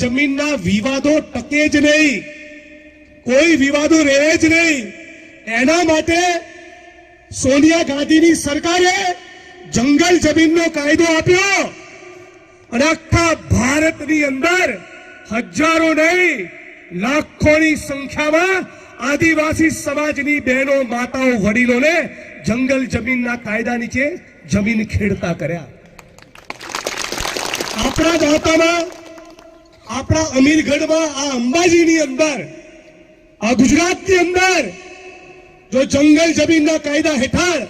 જમીનના વિવાદો ટકે જ નહીં. કોઈ વિવાદો રહે જ નહીં. એના માટે સોનિયા ગાંધીની સરકારે જંગલ જમીનનો કાયદો આપ્યો. અને આખા ભારતની અંદર હજારો નહીં, લાખોની સંખ્યામાં આદિવાસી સમાજની બહેનો, માતાઓ, વડીલોને જંગલ જમીનના કાયદા નીચે જમીન ખેડતા કર્યા. આપણા દાતામાં આપણા અમીરગઢમાં આ અંબાજીની અંદર, આ ગુજરાતની અંદર, જો જંગલ જમીનના કાયદા હેઠળ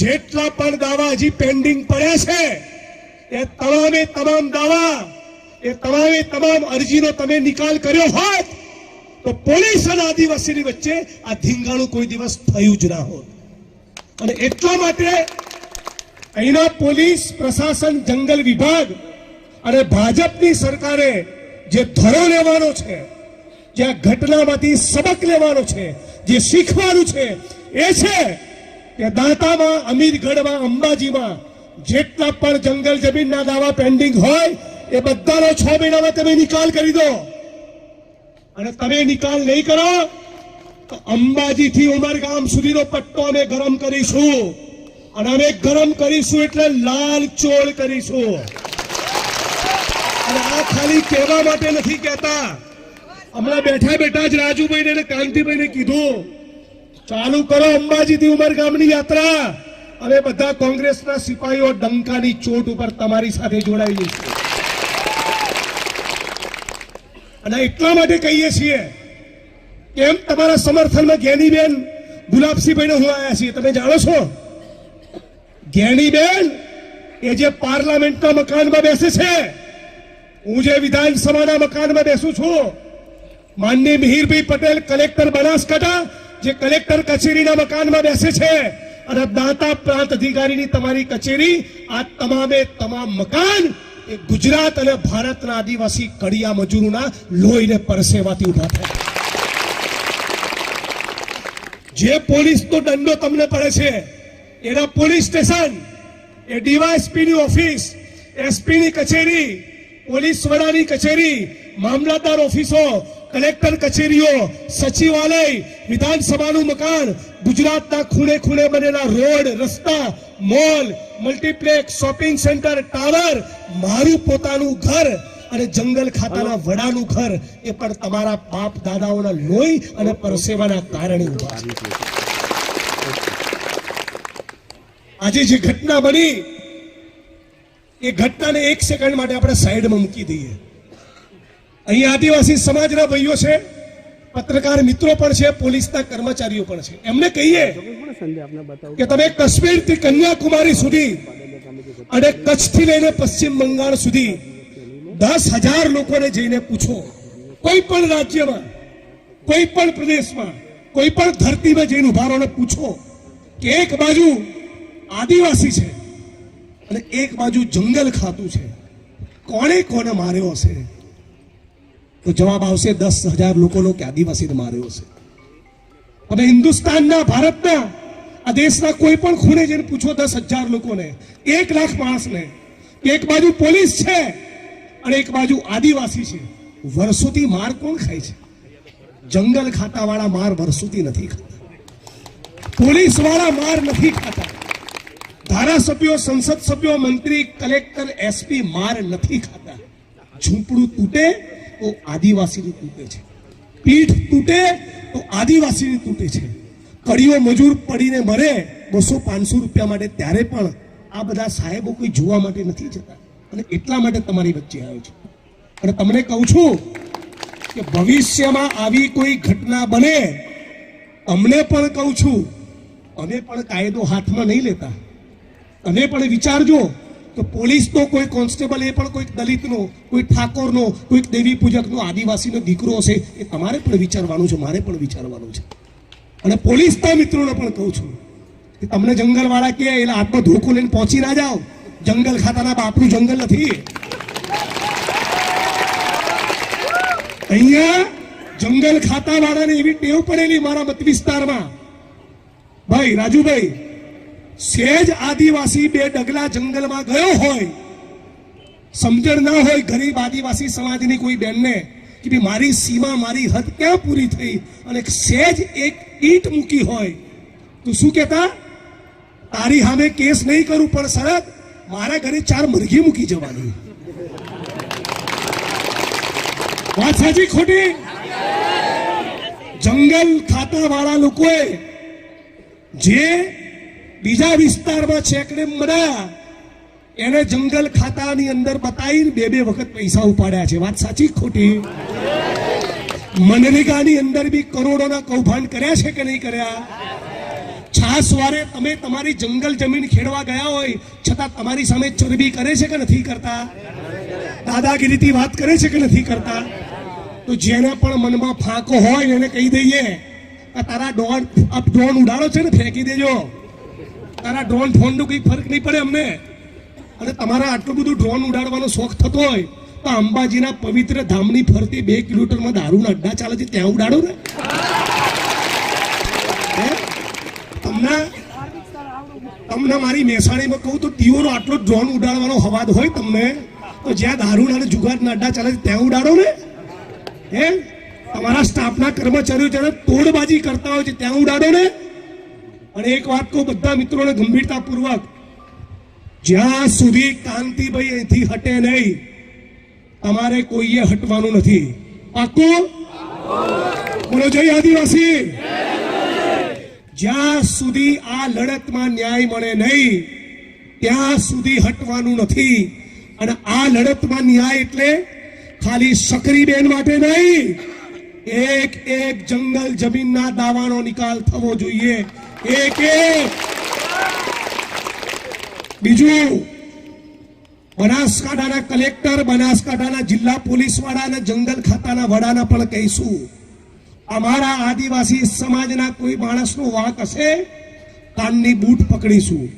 જેટલા પણ દાવા હજી પેન્ડિંગ પડ્યા છે, એ તમામે તમામ દાવા, એ તમામે તમામ અરજીનો તમે નિકાલ કર્યો હોત, તો પોલીસ અને આદિવાસીની વચ્ચે આ ધીંગાણું કોઈ દિવસ થયું જ ના હોત. અને એટલા માટે અહીંના પોલીસ, પ્રશાસન, જંગલ વિભાગ અને ભાજપની સરકારે જે ધરો લેવાનો છે, જે આ ઘટનામાંથી સબક લેવાનો છે, જે શીખવાનું છે, એ છે કે દાંતામાં, અમીરગઢમાં, અંબાજીમાં જેટલા પણ જંગલ જમીનના દાવા પેન્ડિંગ હોય, એ બધાનો છ મહિનામાં તમે નિકાલ કરી દો. અને તમે નિકાલ નહીં કરો, તો અંબાજીથી ઉમરગામ સુધીનો પટ્ટો અમે ગરમ કરીશું. અને અમે ગરમ કરીશું એટલે લાલ ચોળ કરીશું. અને આ ખાલી કહેવા માટે નથી કહેતા. હમણાં બેઠા બેઠા જ રાજુભાઈ ને કાંતિભાઈ ને કીધું, ચાલુ કરો અંબાજીથી ઉમરગામની યાત્રા. અને બધા કોંગ્રેસના સિપાહીઓ ડંકાની ચોટ ઉપર તમારી સાથે જોડાઈ જશે અને એટલા માટે કહીએ છીએ, કેમ તમારા સમર્થનમાં ઘેનીબેન ગુલાબસિંહભાઈને હું આવ્યા છીએ, તમે જાણો છો? ઘેનીબેન એ જે પાર્લામેન્ટના મકાનમાં બેસે છે હું જે વિધાનસભાના મકાનમાં બેસું છું, માનનીય મિહિરભાઈ પટેલ કલેક્ટર બનાસકાંઠા, જે કલેક્ટર કચેરીના મકાનમાં બેસે છે, અને દાતા પ્રાંત અધિકારીની તમારી કચેરી, આ તમામે તમામ મકાન, એ ગુજરાત અને ભારતના આદિવાસી કડિયા મજૂરોના લોહીને પરસેવાથી ઊભા થાય. જે પોલીસનો દંડો તમને પડે છે, એના પોલીસ સ્ટેશન, એ ડીવાયએસપી ની ઓફિસ એસપી ની કચેરી પોલીસ વડાની કચેરી મામલતદાર ઓફિસો કલેક્ટર કચેરીઓ સચિવાલય વિધાનસભાનું મકાન ગુજરાતના ખૂણે ખૂણે બનેલા રોડ રસ્તા mall multiplex shopping centre tower મારું પોતાનું ઘર અને જંગલ ખાતાના વડાનું ઘર એ પણ તમારા બાપ દાદાઓના લોહી અને પરસેવાના કારણે ઊભા આજે જે ઘટના બની એ ઘટનાને એક સેકન્ડ માટે આપણે સાઈડમાં મૂકી દઈએ. અહીં આદિવાસી સમાજના ભાઈઓ છે, પત્રકાર મિત્રો પણ છે, પોલીસના કર્મચારીઓ પણ છે. એમને કહીએ કે તમે કાશ્મીરથી કન્યાકુમારી સુધી અને કચ્છથી લઈને પશ્ચિમ બંગાળ સુધી દસ હજાર લોકોને જઈને પૂછો. કોઈ પણ રાજ્યમાં, કોઈ પણ પ્રદેશમાં, કોઈ પણ ધરતીમાં જઈને ઉભારોને પૂછો કે એક બાજુ આદિવાસી છે અને એક બાજુ જંગલ ખાતું છે. કોણે કોને માર્યો હશે? તો જવાબ આવશે દસ હજાર લોકોનો કે આદિવાસીને માર્યો હશે. અને હિન્દુસ્તાનના, ભારતના, આ દેશના કોઈ પણ ખૂણે જઈને પૂછો દસ હજાર લોકોને, એક લાખ માણસને, એક બાજુ પોલીસ છે અને એક બાજુ આદિવાસી છે. વર્ષોથી માર કોણ ખાય છે? જંગલ ખાતા વાળા માર વર્ષોથી નથી ખાતા. પોલીસવાળા માર નથી ખાતા. ધારાસભ્યો, સંસદ સભ્યો, મંત્રી, કલેક્ટર એસપી માર નથી ખાતા. ઝૂંપડું તૂટે તો આદિવાસીનું તૂટે છે. પીઠ તૂટે તો આદિવાસીની તૂટે છે. કડીઓ મજૂર પડીને મરે બસો પાંચસો રૂપિયા માટે ત્યારે પણ આ બધા સાહેબો કોઈ જોવા માટે નથી જતા. અને એટલા માટે તમારી વચ્ચે આવ્યો છે. અને તમને કહું છું કે ભવિષ્યમાં આવી કોઈ ઘટના બને, અમને પણ કહું છું, અમે પણ કાયદો હાથમાં નહીં લેતા. તમે પણ વિચારજો તો પોલીસનો કોઈ કોન્સ્ટેબલ, એ પણ કોઈક દલિતનો, કોઈ ઠાકોરનો, કોઈક દેવી પૂજકનો, આદિવાસીનો દીકરો હશે, એ તમારે પણ વિચારવાનું છે, મારે પણ વિચારવાનું છે. અને પોલીસના મિત્રોને પણ કહું છું કે તમને જંગલવાળા કે એટલે હાથમાં ધોકો લઈને પહોંચી ના જાઓ. જંગલ ખાતાના બાપનું જંગલ નથી. અહીંયા જંગલ ખાતા વાળાને એવી ટેવ પડેલી મારા મત વિસ્તારમાં. ભાઈ, રાજુભાઈ સેજ આદિવાસી બે ડગલા જંગલમાં ગયો હોય, સમજણ ના હોય ગરીબ આદિવાસી સમાજની કોઈ બેનને કે ભાઈ મારી સીમા, મારી હદ ક્યાં પૂરી થઈ અને સેજ એક ઈટ મૂકી હોય, તો શું કહેતા? તારી સામે કેસ નહીં કરું પણ શરત, મારા ઘરે ચાર મરઘી મૂકી જવાની. વાત સાચી ખોટી? જંગલ ખાતા વાળા લોકોએ જે બીજા વિસ્તારમાં ચેકડેમ બનાયા એને જંગલ ખાતાની અંદર બતાવીને બે બે વખત પૈસા ઉપાડ્યા છે. વાત સાચી ખોટી? મનરેગાની અંદર બી કરોડોના કૌભાંડ કર્યા છે કે નહીં કર્યા? છાસવારે તમે તમારી જંગલ જમીન ખેડવા ગયા હોય, છતાં તમારી સામે ચરબી કરે છે કે નથી કરતા? દાદાગીરીથી વાત કરે છે કે નથી કરતા? તો જેને પણ મનમાં ફાંકો હોય એને કહી દઈએ તારા ડોન આ ડોન ઉડાડો છે ને, ફેંકી દેજો. તારા ડ્રોન ફોનનો કંઈ ફરક નહીં પડે અમને. અને તમારા આટલું બધું ડ્રોન ઉડાડવાનો શોખ થતો હોય, તો અંબાજીના પવિત્ર ધામની ફરતી બે કિલોમીટરમાં દારૂના અડ્ડા ચાલે છે, ત્યાં ઉડાડો ને? તમને તમને મારી મહેસાણીમાં કહું તો ટીઓનો આટલો ડ્રોન ઉડાડવાનો હવાદ હોય તમને, તો જ્યાં દારૂના અને જુગારના અડ્ડા ચાલે છે, ત્યાં ઉડાડો ને. હે? તમારા સ્ટાફના કર્મચારીઓ જ્યારે તોડબાજી કરતા હોય છે, ત્યાં ઉડાડો ને. અને એક વાત કહું, બધા મિત્રોને ગંભીરતાપૂર્વક, જ્યાં સુધી કાંતિભાઈ અહીંથી હટે નહીં, તમારે કોઈએ હટવાનું નથી. પાકું બોલો, જય આદિવાસી. જ્યાં સુધી આ લડતમાં ન્યાય મળે નહીં, ત્યાં સુધી હટવાનું નથી. અને આ લડતમાં ન્યાય એટલે ખાલી સક્રીબેન માટે નહીં, એક એક જંગલ જમીનના દાવાનો નિકાલ થવો જોઈએ. એક બીજું, બનાસકાંઠાના કલેક્ટર, બનાસકાંઠાના જિલ્લા પોલીસ અને જંગલ ખાતાના વડાના પણ કહીશું, અમારા આદિવાસી સમાજના કોઈ માણસનો વાંક હશે? કાનની બૂટ પકડીશું.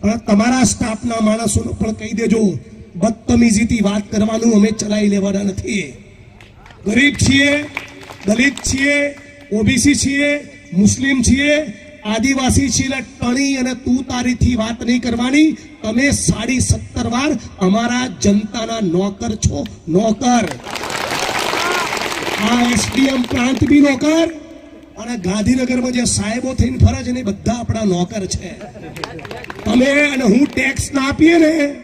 પણ તમારા સ્ટાફના માણસોનો પણ કહી દેજો, બદતમીજીથી વાત કરવાનું અમે ચલાવી લેવાના નથી. ગરીબ છીએ, દલિત છીએ, ઓબીસી છીએ, મુસ્લિમ છીએ આદિવાસી છીએ એટલે ટણી અને તું તારીથી વાત નહીં કરવાની. તમે સાડી સત્તર વાર અમારા જનતાના નોકર છો. નોકર. આ એસડીએમ પ્રાંત બી નોકર. અને ગાંધીનગરમાં જે સાહેબો થઈને ફરે છે ને બધા આપણા નોકર છે. તમે અને હું ટેક્સ ના આપીએ ને,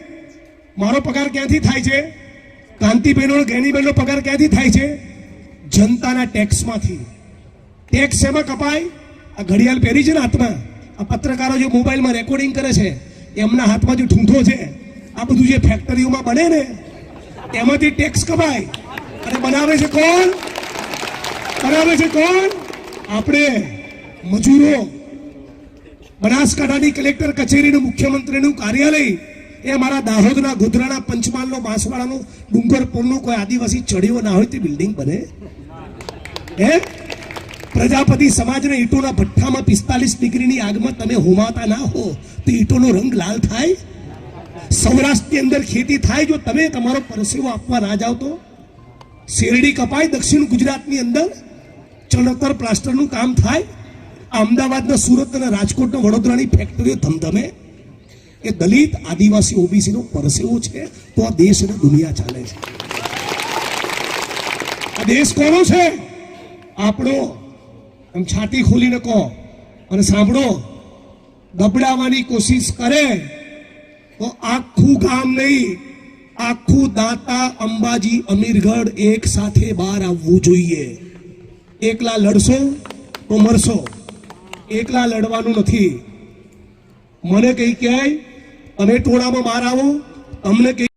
મારો પગાર ક્યાંથી થાય છે? કાંતિબેનો ગેનીબેનનો પગાર ક્યાંથી થાય છે? જનતાના ટેક્સમાંથી ટેક્સ એમાં કપાય? આ ઘડિયાળ પહેરી છે ને હાથમાં? આ પત્રકારો જે મોબાઈલમાં રેકોર્ડિંગ કરે છે, એમના હાથમાં જે ઠૂંઠો છે, આ બધું જે ફેક્ટરીઓમાં બને ને, એમાંથી ટેક્સ કપાય અને બનાવે છે કોણ? બનાવે છે કોણ? આપણે મજૂરો. બનાસકાંઠાની કલેક્ટર કચેરીનું મુખ્યમંત્રીનું કાર્યાલય, એ અમારા દાહોદના ગોધરાના પંચમહાલનો બાંસવાડાનો ડુંગરપુરનો કોઈ આદિવાસી ચડ્યો ના હોય તે બિલ્ડિંગ બને. હે? પ્રજાપતિ સમાજના ઈંટોના ભઠ્ઠામાં પિસ્તાલીસ ડિગ્રીની આગમાં તમે હોમાતા ના હો, તો ઈંટોનો રંગ લાલ થાય? સૌરાષ્ટ્રની અંદર ખેતી થાય જો તમે તમારો પરસેવો આપવા ના જાઓ તો? શેરડી કપાય દક્ષિણ ગુજરાતની અંદર? ચણતર પ્લાસ્ટરનું કામ થાય? અમદાવાદના સુરત અને રાજકોટના વડોદરાની ફેક્ટરીઓ ધમધમે? એ દલિત આદિવાસી ઓબીસીનો પરસેવો છે, તો આ દેશ અને દુનિયા ચાલે છે. આ દેશ કોનો છે? આપણો આમ છાતી ખોલીને કહો અને સાંભળો દબડાવવાની કોશિશ કરે તો આખું ગામ નહીં, આખું દાતા અંબાજી અમીરગઢ એક સાથે બહાર આવવું જોઈએ. એકલા લડશો તો મરશો. એકલા લડવાનું નથી. મને કઈ કહેવાય, તમે ટોળામાં બહાર આવો, તમને કઈ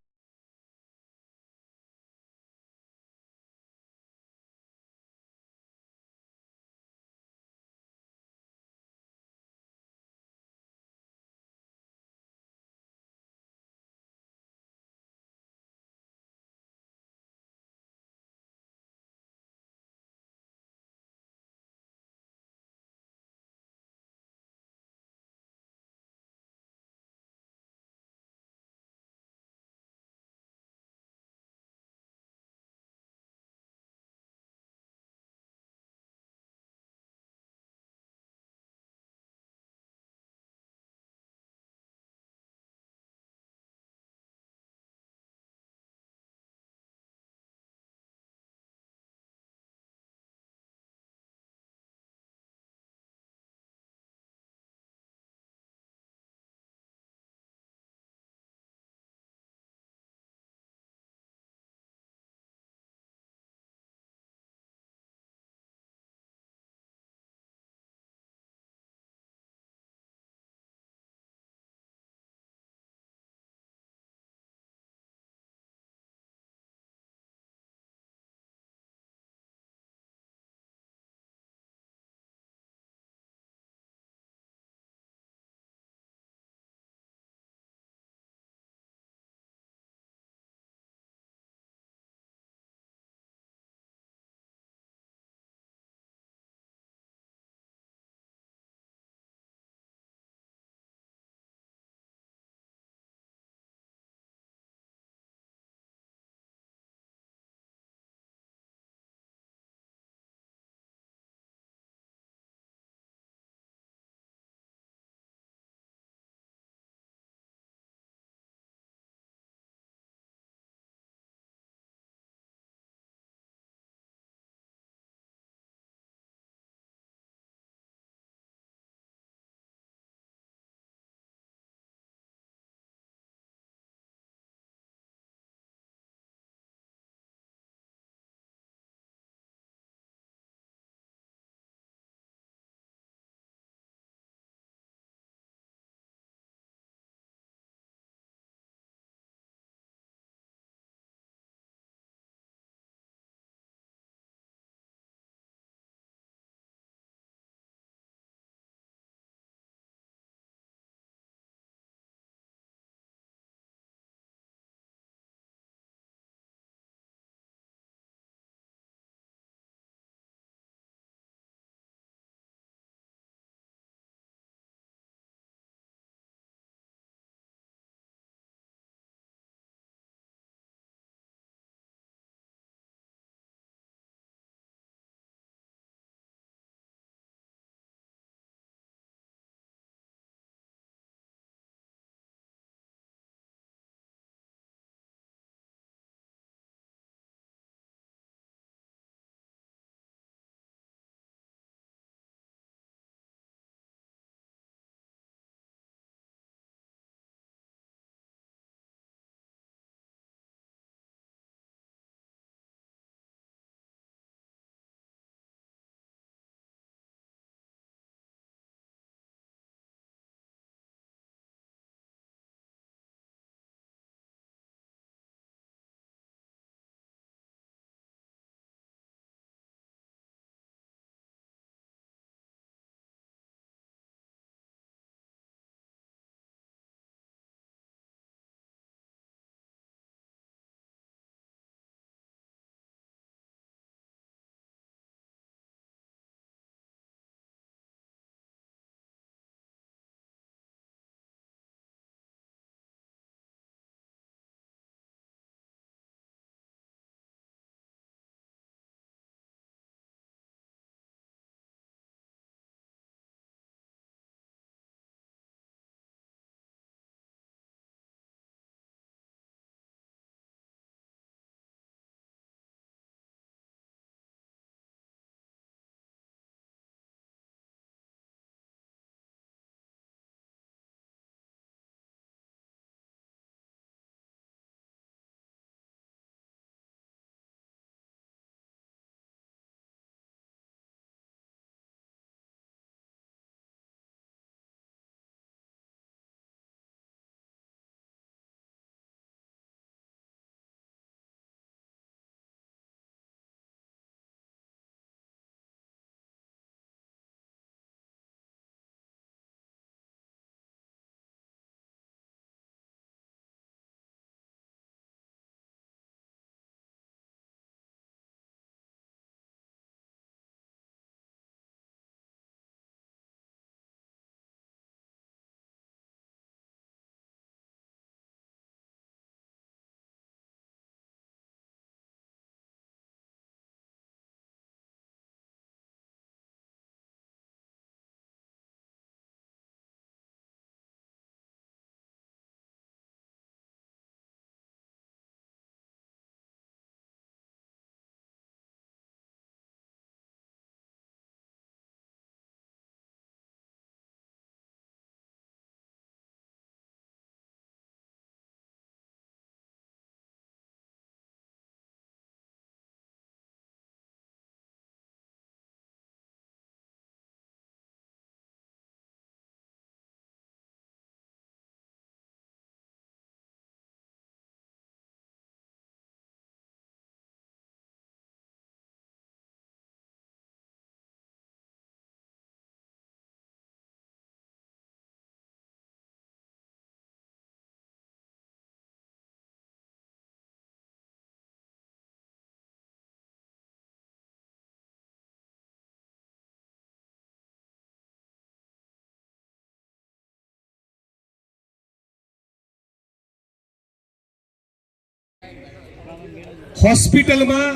હોસ્પિટલમાં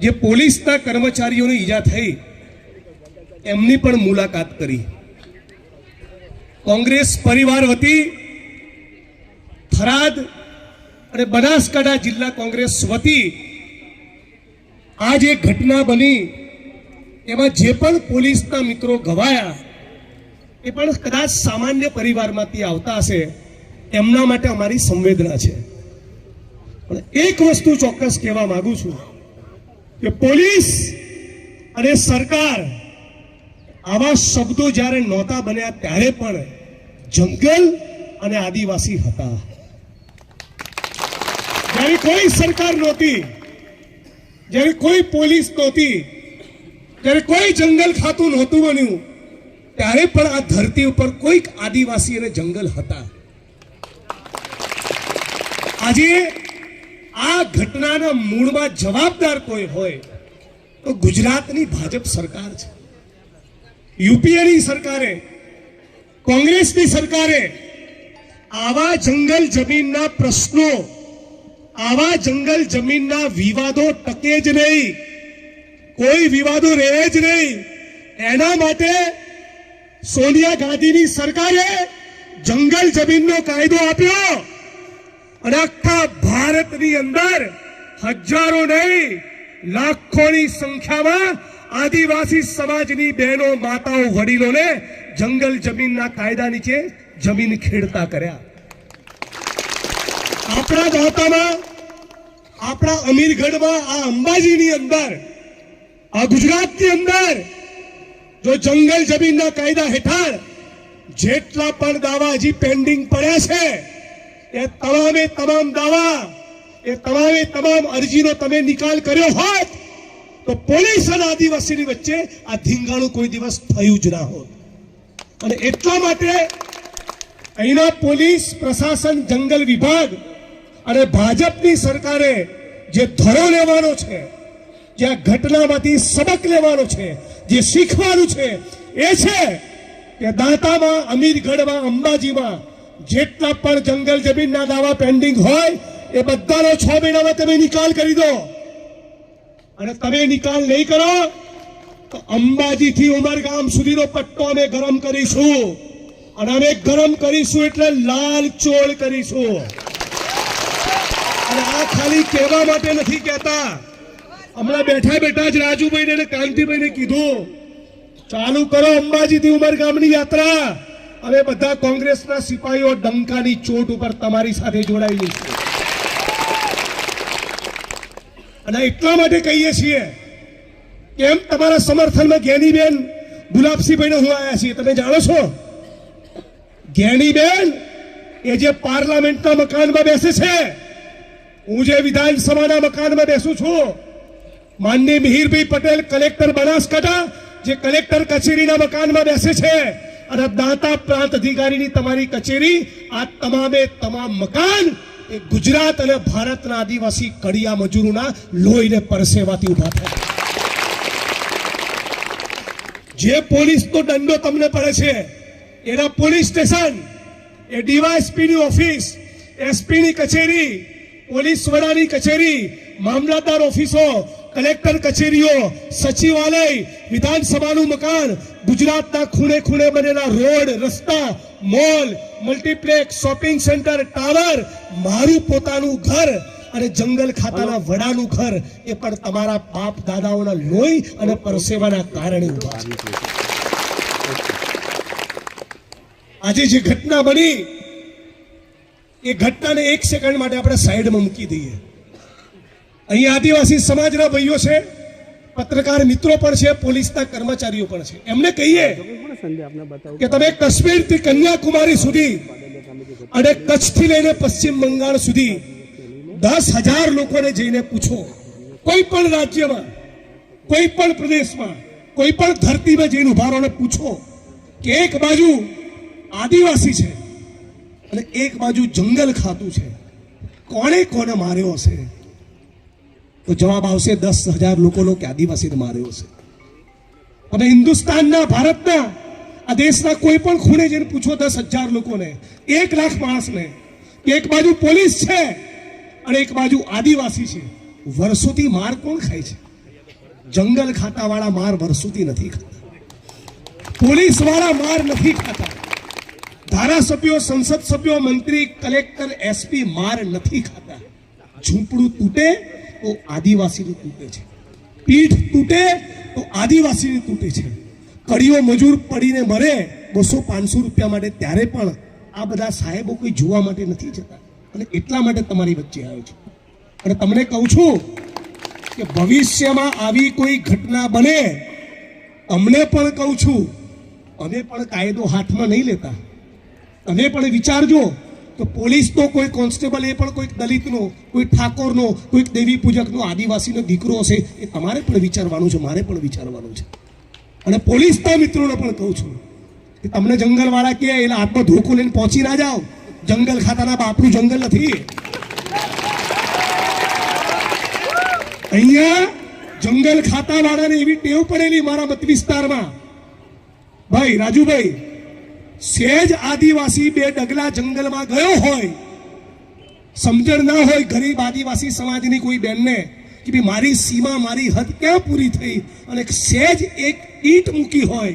જે પોલીસના કર્મચારીઓને ઈજા થઈ, એમની પણ મુલાકાત કરી. કોંગ્રેસ પરિવાર વતી થરાદ અને બનાસકાંઠા જિલ્લા કોંગ્રેસ વતી આ જે ઘટના બની. એમાં જે પણ પોલીસના મિત્રો ગવાયા, એ પણ કદાચ સામાન્ય પરિવારમાંથી આવતા હશે. એમના માટે અમારી સંવેદના છે. પણ એક વસ્તુ ચોક્કસ કહેવા માંગુ છું કે પોલીસ અને સરકાર આવા શબ્દો જ્યારે નહોતા બન્યા ત્યારે પણ જંગલ અને આદિવાસી હતા. જ્યારે કોઈ સરકાર નહોતી, જ્યારે કોઈ પોલીસ નહોતી ત્યારે કોઈ જંગલ ખાતું નહોતું બન્યું, ત્યારે પણ આ ધરતી ઉપર કોઈક આદિવાસી અને જંગલ હતા. આજે આ ઘટનાના મૂળમાં જવાબદાર કોઈ હોય, તો ગુજરાતની ભાજપ સરકાર છે. યુપીએની સરકારે, કોંગ્રેસની સરકારે આવા જંગલ જમીનના પ્રશ્નો, આવા જંગલ જમીનના વિવાદો ટકે જ નહીં, કોઈ વિવાદો રહે જ નહીં. એના માટે સોનિયા ગાંધીની સરકારે જંગલ જમીનનો કાયદો આપ્યો. અને આખા ભારતની અંદર હજારો નહીં, લાખોની સંખ્યામાં આદિવાસી સમાજની બહેનો, માતાઓ, વડીલોને જંગલ જમીનના કાયદા નીચે જમીન ખેડતા કર્યા. આપણા દાતામાં, આપણા અમીરગઢમાં આ અંબાજીની અંદર, આ ગુજરાતની અંદર જો જંગલ જમીનના કાયદા હેઠળ જેટલા પણ દાવા હજી પેન્ડિંગ પડ્યા છે એ તમામે તમામ દાવા, એ તમામે તમામ અરજીનો તમે નિકાલ કર્યો હોત, તો પોલીસ અને આદિવાસીની વચ્ચે આ ધીંગાણું કોઈ દિવસ થયું જ ના હોત. અને એટલા માટે અહીંના પોલીસ, પ્રશાસન, જંગલ વિભાગ અને ભાજપની સરકારે જે ધરો લેવાનો છે, જે આ ઘટનામાંથી સબક લેવાનો છે, જે શીખવાનું છે, એ છે કે દાંતામાં, અમીરગઢમાં, અંબાજીમાં જેટલા પણ જંગલ જમીનના દાવા પેન્ડિંગ હોય, એ બધાનો છ મહિનામાં તમે નિકાલ કરી દો. અને તમે નિકાલ નહીં કરો, તો અંબાજીથી ઉમરગામ સુધીનો પટ્ટો અમે ગરમ કરીશું. અને અમે ગરમ કરીશું એટલે લાલ ચોળ કરીશું. અને આ ખાલી કહેવા માટે નથી કહેતા. હમણાં બેઠા બેઠા જ રાજુભાઈને અને કાંતિભાઈને કીધું, ચાલુ કરો અંબાજીથી ઉમરગામની યાત્રા. અમે બધા કોંગ્રેસના સિપાહીઓ ડંકાની ચોટ ઉપર તમારી સાથે જોડાઈ જઈશું અને એટલા માટે કહીએ છીએ કેમ તમારા સમર્થનમાં જ્ઞાનીબેન ગુલાબસિંહભાઈને હું આવ્યા છીએ. તમે જાણો છો? જ્ઞાનીબેન એ જે પાર્લામેન્ટના મકાનમાં બેસે છે, હું જે વિધાનસભાના મકાનમાં બેસું છું માનની મિહિરભાઈ પટેલ કલેક્ટર બનાસકાંઠા, જે કલેક્ટર કચેરીના મકાનમાં બેસે છે અને દાતા પ્રાંત અધિકારીની તમારી કચેરી, આ તમામે તમામ મકાન એ ગુજરાત અને ભારતના આદિવાસી કડિયા મજૂરોના લોહીને પરસેવાથી ઊભા થાય. જે પોલીસનો દંડો તમને પડે છે, એના પોલીસ સ્ટેશન, એ ડીવાયએસપી ની ઓફિસ એસપી ની કચેરી, પોલીસ વડાની કચેરી, મામલતદાર ઓફિસો કલેક્ટર કચેરીઓ સચિવાલય વિધાનસભાનું મકાન ગુજરાતના ખૂણે ખૂણે બનેલા રોડ રસ્તા mall multiplex shopping centre tower મારું પોતાનું ઘર અને જંગલ ખાતાના વડાનું ઘર એ પણ તમારા બાપ દાદાઓના લોહી અને પરસેવાના કારણે ઊભા છે. આજે જે ઘટના બની એ ઘટનાને એક સેકન્ડ માટે આપણે સાઈડમાં મૂકી દઈએ. અહીં આદિવાસી સમાજના ભાઈઓ છે પત્રકાર મિત્રો પણ છે પોલીસના કર્મચારીઓ પણ છે. એમને કહીએ કે તમે કાશ્મીરથી કન્યાકુમારી સુધી અને કચ્છથી લઈને પશ્ચિમ બંગાળ સુધી દસ હજાર લોકોને જઈને પૂછો. કોઈ પણ રાજ્યમાં કોઈ પણ પ્રદેશમાં કોઈ પણ ધરતીમાં જઈને ઊભા રહો પૂછો કે એક બાજુ આદિવાસી છે અને એક બાજુ જંગલ ખાતું છે. કોણે કોને માર્યો હશે? તો જવાબ આવશે દસ હજાર લોકોનો કે આદિવાસીને માર્યો હશે અને હિન્દુસ્તાનના, ભારતના, આ દેશના કોઈ પણ ખૂણે જઈને પૂછો દસ હજાર લોકોને, એક લાખ માણસને, કે એક બાજુ પોલીસ છે અને એક બાજુ આદિવાસી છે. વર્ષોથી માર કોણ ખાય છે? જંગલ ખાતાવાળા માર વર્ષોથી નથી ખાતા. પોલીસવાળા માર નથી ખાતા. ધારાસભ્યો, સંસદ સભ્યો, મંત્રી, કલેક્ટર, એસપી માર નથી ખાતા. ઝૂંપડું તૂટે તો આદિવાસીનું તૂટે છે. પીઠ તૂટે તો આદિવાસીની તૂટે છે. કડીઓ મજૂર પડીને મરે બસો પાંચસો રૂપિયા માટે ત્યારે પણ આ બધા સાહેબો કોઈ જોવા માટે નથી જતા. અને એટલા માટે તમારી વચ્ચે આવ્યો છે. અને તમને કહું છું કે ભવિષ્યમાં આવી કોઈ ઘટના બને, અમને પણ કહું છું, અમે પણ કાયદો હાથમાં નહીં લેતા. તમે પણ વિચારજો તો પોલીસનો કોઈ કોન્સ્ટેબલ, એ પણ કોઈક દલિતનો, કોઈ ઠાકોરનો, કોઈક દેવી પૂજકનો, આદિવાસીનો દીકરો હશે, એ તમારે પણ વિચારવાનું છે, મારે પણ વિચારવાનું છે. અને પોલીસના મિત્રોને પણ કહું છું કે તમને જંગલવાળા કે એટલે હાથમાં ધોકો લઈને પહોંચી ના જાઓ. જંગલ ખાતાના બાપનું જંગલ નથી. અહીંયા જંગલ ખાતાવાળાને એવી ટેવ પડેલી મારા મત વિસ્તારમાં ભાઈ, રાજુભાઈ સેજ આદિવાસી બે ડગલા જંગલમાં ગયો હોય, સમજણ ના હોય ગરીબ આદિવાસી સમાજની કોઈ બેનને કે ભાઈ મારી સીમા, મારી હદ ક્યાં પૂરી થઈ અને સેજ એક ઈટ મૂકી હોય,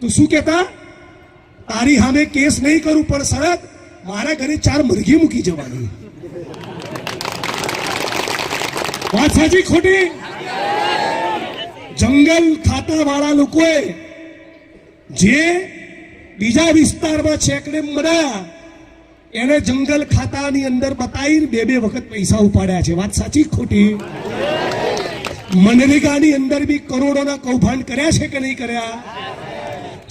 તો શું કહેતા? તારી સામે કેસ નહીં કરું, પણ શરત, મારા ઘરે ચાર મરઘી મૂકી જવાની. વાત સાચી ખોટી? જંગલ ખાતા વાળા લોકોએ જે બીજા વિસ્તારમાં છેકડે મળ્યા એને જંગલ ખાતાની અંદર બતાવીને બે બે વખત પૈસા ઉપાડ્યા છે. વાત સાચી ખોટી? મનરેગાની અંદર બી કરોડોના કૌભાંડ કર્યા છે કે નહીં કર્યા?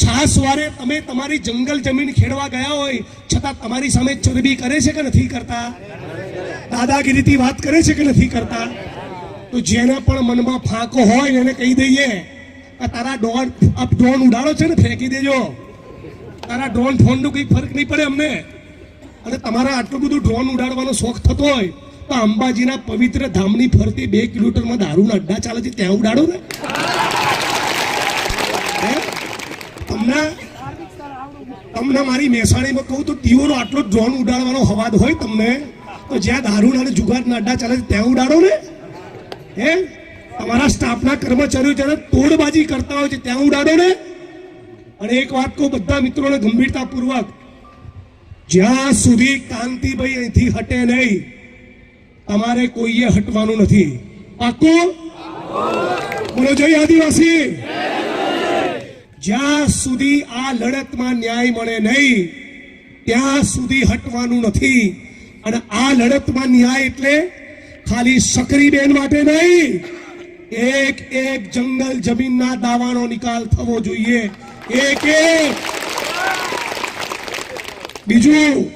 છાસવારે તમે તમારી જંગલ જમીન ખેડવા ગયા હોય, છતાં તમારી સામે ચરબી કરે છે કે નથી કરતા? દાદાગીરીથી વાત કરે છે કે નથી કરતા? તો જેના પણ મનમાં ફાંકો હોય એને કહી દઈએ. તારા ડોન અપ ડોન ઉડાડો છે ને, ફેંકી દેજો. તારા ડ્રોન ફોનનું કંઈ ફરક નહીં પડે અમને. અને તમારા આટલું બધું ડ્રોન ઉડાડવાનો શોખ થતો હોય, તો અંબાજીના પવિત્ર ધામની ફરતી બે કિલોમીટરમાં દારૂના અડ્ડા ચાલે છે, ત્યાં ઉડાડો ને? તમને તમને મારી મહેસાણીમાં કહું તો ટીઓનો આટલો ડ્રોન ઉડાડવાનો હવાદ હોય તમને, તો જ્યાં દારૂના અને જુગારના અડ્ડા ચાલે છે, ત્યાં ઉડાડો ને. હે? તમારા સ્ટાફના કર્મચારીઓ જ્યારે તોડબાજી કરતા હોય છે, ત્યાં ઉડાડો ને. અને એક વાત કહું, બધા મિત્રોને ગંભીરતાપૂર્વક, જ્યાં સુધી કાંતિભાઈ અહીંથી હટે નહીં, તમારે કોઈએ હટવાનું નથી. પાકું બોલો, જય આદિવાસી. જ્યાં સુધી આ લડતમાં ન્યાય મળે નહીં, ત્યાં સુધી હટવાનું નથી. અને આ લડતમાં ન્યાય એટલે ખાલી સકરી બેન માટે નહીં. એક એક જંગલ જમીનના દાવાનો નિકાલ થવો જોઈએ. એક એક. બીજું,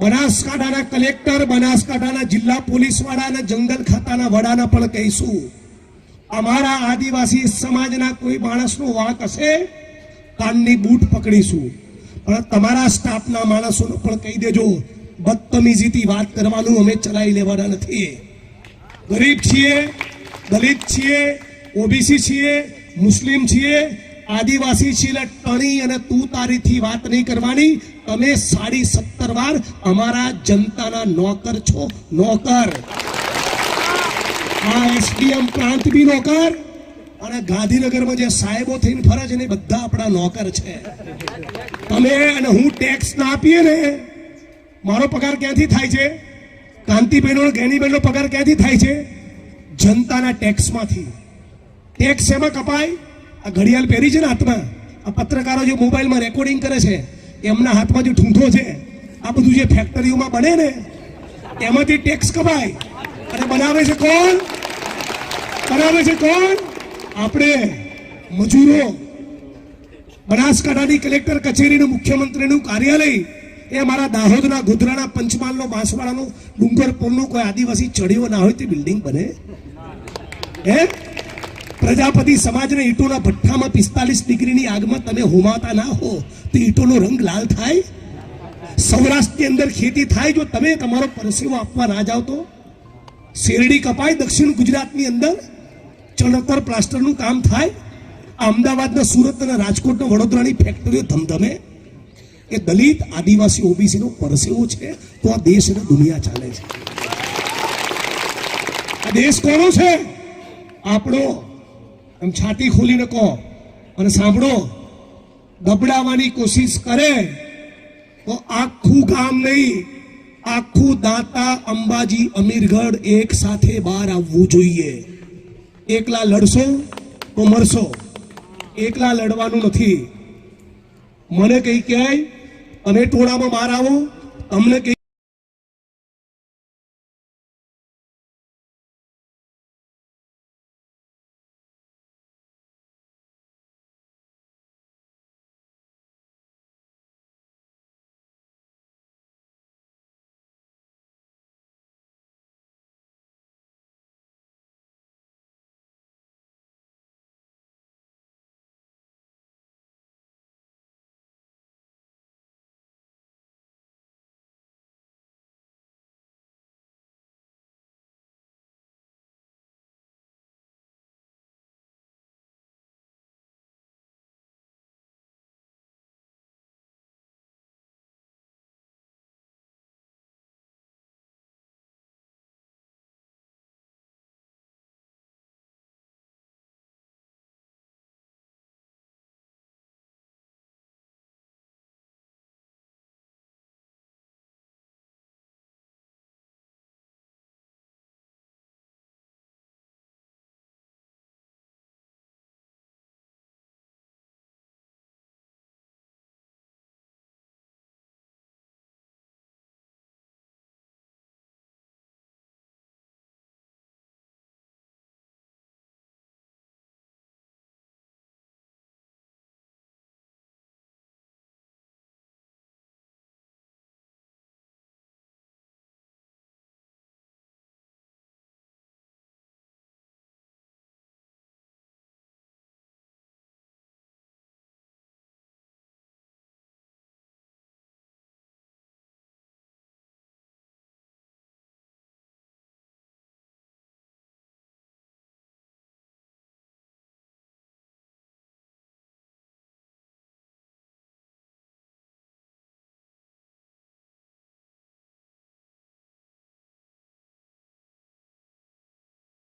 બનાસકાંઠાના કલેક્ટર, બનાસકાંઠાના જિલ્લા પોલીસ વડા અને જંગલ ખાતાના વડાના પણ કહીશું, અમારા આદિવાસી સમાજના કોઈ માણસનો વાંક હશે? કાનની બૂટ પકડીશું. પણ તમારા સ્ટાફના માણસોને પણ કહી દેજો, બદતમીજીથી વાત કરવાનું અમે ચલાવી લેવાના નથી. ગરીબ છીએ દલિત છીએ, ઓબીસી છીએ, મુસ્લિમ છીએ, આદિવાસી છીએ એટલે ટણી અને તું તારીથી વાત નહીં કરવાની. તમે સાડી સત્તર વાર અમારા જનતાના નોકર છો. નોકર. આ એસડીએમ પ્રાંત બી નોકર. અને ગાંધીનગરમાં જે સાહેબો થઈને ફરે છે ને બધા આપણા નોકર છે. તમે અને હું ટેક્સ ના આપીએ ને, મારો પગાર ક્યાંથી થાય છે? કાંતિબેનો ગેનીબેનનો પગાર ક્યાંથી થાય છે? જનતાના ટેક્સમાંથી. ટેક્સ એમાં કપાય? આ ઘડિયાળ પહેરી છે ને હાથમાં? આ પત્રકારો જે મોબાઈલમાં રેકોર્ડિંગ કરે છે, એમના હાથમાં જે ઠૂંઠો છે, આ બધું જે ફેક્ટરીઓમાં બને ને, એમાંથી ટેક્સ કપાય. અને બનાવે છે કોણ? બનાવે છે કોણ? આપણે મજૂરો. બનાસકાંઠાની કલેક્ટર કચેરીનું મુખ્યમંત્રીનું કાર્યાલય, એ મારા દાહોદના ગોધરાના પંચમહાલનો બાંસવાડાનો ડુંગરપુરનો કોઈ આદિવાસી ચડ્યો ના હોય તે બિલ્ડિંગ બને. હે? પ્રજાપતિ સમાજને ઈંટોના ભઠ્ઠામાં પિસ્તાલીસ ડિગ્રીની આગમાં તમે હોમાતા ના હો, તો ઈંટોનો રંગ લાલ થાય? સૌરાષ્ટ્રની અંદર ખેતી થાય જો તમે તમારો પરસેવો આપવા ના જાઓ તો? શેરડી કપાય દક્ષિણ ગુજરાતની અંદર? ચણતર પ્લાસ્ટરનું કામ થાય? આ અમદાવાદના સુરત અને રાજકોટના વડોદરાની ફેક્ટરીઓ ધમધમે? એ દલિત આદિવાસી ઓબીસીનો પરસેવો છે, તો આ દેશ અને દુનિયા ચાલે છે. આ દેશ કોનો છે? આપણો એમ છાતી ખોલીને કહો અને સાંભળો દબડાવવાની કોશિશ કરે તો આખું ગામ નહીં, આખું દાતા અંબાજી અમીરગઢ એક સાથે બહાર આવવું જોઈએ. એકલા લડશો તો મરશો. એકલા લડવાનું નથી. મને કઈ કહેવાય, તમે ટોળામાં બહાર આવો, તમને કઈ